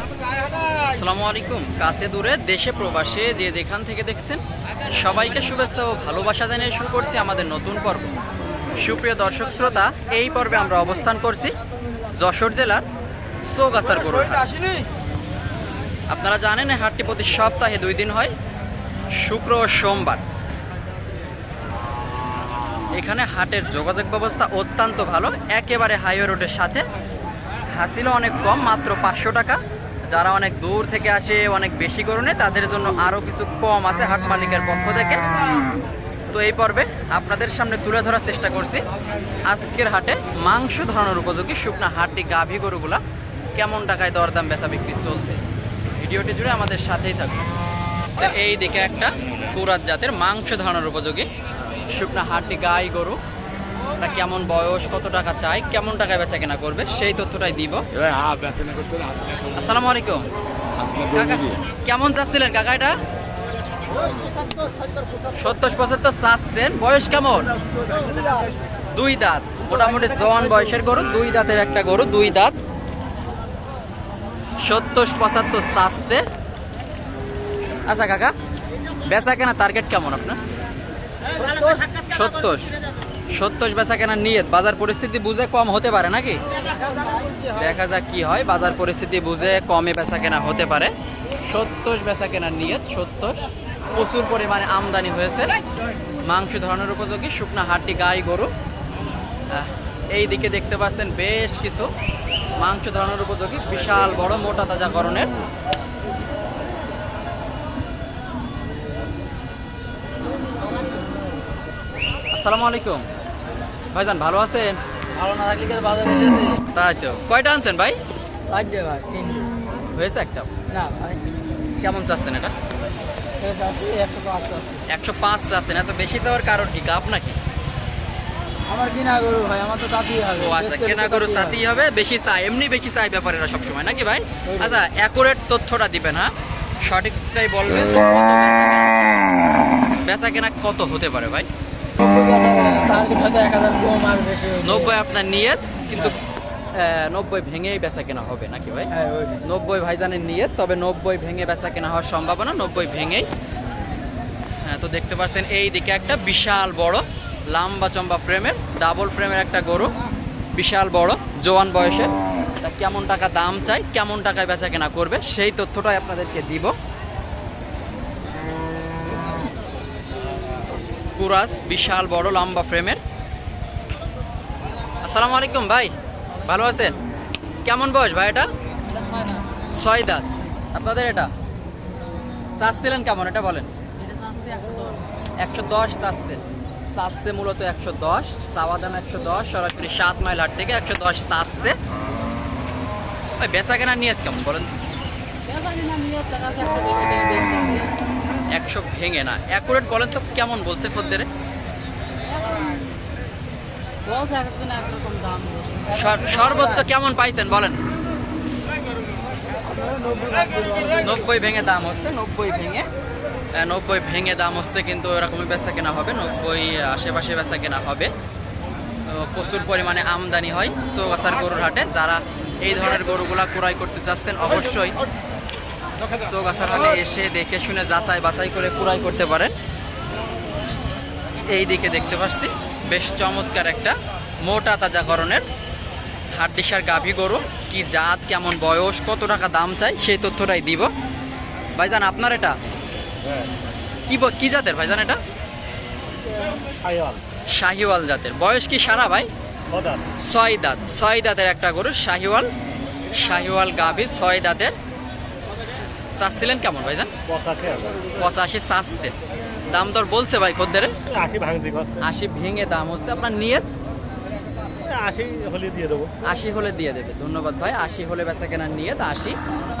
আসসালামু আলাইকুম। কাছে দূরে, দেশে প্রবাসে যে যেখান থেকে দেখছেন, সবাইকে শুভেচ্ছা ও ভালোবাসা জানিয়ে শুরু করছি আমাদের নতুন পর্ব। সুপ্রিয় দর্শক শ্রোতা, এই পর্বে আমরা অবস্থান করছি যশোর জেলার চৌগাছার হাট। আপনারা জানেন হাটটি প্রতি সপ্তাহে দুই দিন হয়, শুক্র ও সোমবার। এখানে হাটের যোগাযোগ ব্যবস্থা অত্যন্ত ভালো, একেবারে হাইওয়ে রোডের সাথে। হাসিলও অনেক কম, মাত্র পাঁচশো টাকা। যারা অনেক দূর থেকে আসে, অনেক বেশি করুনে তাদের জন্য আরও কিছু কম আছে হাট মালিকের পক্ষ থেকে। তো এই পর্বে আপনাদের সামনে তুলে ধরার চেষ্টা করছি। আজকের হাটে মাংস ধরানোর উপযোগী শুকনা হাটটি গাভী গরুগুলা কেমন টাকায় দরদাম বেচা বিক্রি চলছে? ভিডিওটি জুড়ে আমাদের সাথেই থাকবে এই দিকে একটা কুরাত জাতের মাংস ধরানোর উপযোগী শুকনা হাটটি গাই গরু। তা কেমন বয়স কত টাকা চাই কেমন টাকায় বেচা কেনা করবে সেই তথ্যটাই দিব। হ্যাঁ আসসালামু আলাইকুম। কেমন চাচ্ছিলেন কাকা এটা? সত্তর পঁচাত্তর চাচ্ছেন। বয়স কেমন? দুই দাঁত। মোটামুটি জওয়ান বয়সের গরু দুই দাঁতের একটা গরু দুই দাঁত। সত্তর পঁচাত্তর চাচ্ছে। আচ্ছা কাকা বেচা কেনা টার্গেট কেমন আপনার? সত্তর। সত্তর বেচা কেনার নিয়ত, বাজার পরিস্থিতি বুঝে কম হতে পারে নাকি? দেখা যাক কি হয়, বাজার পরিস্থিতি বুঝে কমে বেচা কেনা হতে পারে। সত্তর বেচা কেনার নিয়ত সত্তর প্রচুর পরিমাণে আমদানি হয়েছে। মাংস ধরনের উপযোগী, শুকনা হাড্ডি গাই গরু। এই দিকে দেখতে পাচ্ছেন বেশ কিছু মাংস ধরনের উপযোগী, বিশাল বড় মোটা তাজা করণের আসসালামু আলাইকুম। ভাইজান ভালো আছেন? ভালো না থাকলে বাজারে এসেছে তাই তো। কয়টা আনছেন ভাই? চারটে ভাই তিনটে। হয়েছে একটা? না ভাই। কেমন চাচ্ছেন এটা? একশো পাঁচ চাচ্ছেন এত বেশি চাওয়ার কারণ কি কাপ নাকি? আমার কিনা গরু ভাই আমার তো চাতেই হবে। ও আচ্ছা কেনা তো গরু চাতেই হবে। বেশি চাই এমনি বেশি চাই ব্যাপারেরা সবসময় নাকি ভাই? আচ্ছা অ্যাকুরেট তথ্যটা দিবেন হ্যাঁ? সঠিকটাই বলবেন বেচা কেনা কত হতে পারে ভাই। টার্গেট হয়তো এক হাজার কম আর বেশি নব্বই আপনার নিয়ত কিন্তু নব্বই ভেঙেই বেচা কেনা হবে নাকি ভাই? হ্যাঁ নব্বই ভাইজানের নিয়ত তবে নব্বই ভেঙে বেচা কেনা হওয়ার সম্ভাবনা নব্বই ভেঙেই। হ্যাঁ তো দেখতে পাচ্ছেন এই দিকে একটা বিশাল বড় লাম্বা চম্বা ফ্রেমের ডাবল ফ্রেমের একটা গরু বিশাল বড় জোয়ান বয়সের। তা কেমন টাকা দাম চাই কেমন টাকায় বেচা কেনা করবে সেই তথ্যটাই আপনাদেরকে দিব। কুরাস বিশাল, বড়, লম্বা ফ্রেমের। আসসালামু আলাইকুম ভাই, ভালো আছেন? কেমন বয়স ভাই এটা? ছয় দাঁত। আপনাদের এটা? চাচ্ছিলেন কেমন, এটা বলেন। একশো দশ চাচ্ছেন চাচ্ছে মূলত একশো দশ দাম একশো দশ, সরাসরি সাত মাইল হাট থেকে একশো দশ চাচ্ছে ভাই বেচা কেনা নিয়ত কেমন বলেন? ভেঙে না। অ্যাকুরেট বলেন তো কেমন বলছে খদ্দের? সর্বোচ্চ কেমন পাইছেন বলেন? নব্বই বলেন। ভেঙে দাম হচ্ছে। নব্বই ভেঙে। নব্বই ভেঙে দাম হচ্ছে কিন্তু এরকমই বেচা কেনা হবে। নব্বই আশেপাশে বেচা কেনা হবে। তো প্রচুর পরিমাণে আমদানি হয় চৌগাছার গরুর হাটে। যারা এই ধরনের গরুগুলা ক্রয় করতে চাচ্ছেন অবশ্যই চৌগাছার হাটে এসে দেখে শুনে যাচাই বাছাই করে ক্রয় করতে পারেন। এই দিকে দেখতে পাচ্ছি বেশ চমৎকার একটা মোটা তাজা করণের হাড্ডিসার গাভী গরু। কি জাত কেমন বয়স কত টাকা দাম চাই সেই তথ্যটাই দিব। ভাইজান আপনার এটা? কি কি জাতের ভাইজান এটা? শাহিওয়াল। জাতের। বয়স কি সারা ভাই? ছয় দাঁত। ছয় দাঁতের একটা গরু শাহিওয়াল। শাহিওয়াল গাভী ছয় দাঁতের চাচ্ছিলেন কেমন ভাইজান? পঁচাশি চাচ্ছেন। দাম দর বলছে ভাই খদ্দের? আশি ভাঙতে আশি ভেঙে দাম হচ্ছে। আপনার নিয়ত? আশি হলে দিয়ে দেবো। আশি হলে দিয়ে দেবে। ধন্যবাদ ভাই। আশি হলে বেচা কেনার নিয়ে আশি।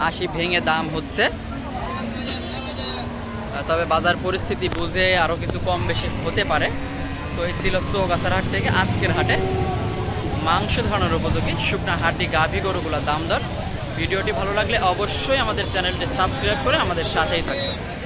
আশি ভেঙে দাম হচ্ছে। তবে বাজার পরিস্থিতি বুঝে আরও কিছু কম বেশি হতে পারে। তো এই ছিল চৌগাছার হাট থেকে আজকের হাটে। মাংস ধরনের উপযোগী শুকনা হাটি গাভী গরুগুলোর দাম দর। ভিডিওটি ভালো লাগলে অবশ্যই আমাদের চ্যানেলটি সাবস্ক্রাইব করে আমাদের সাথেই থাকবে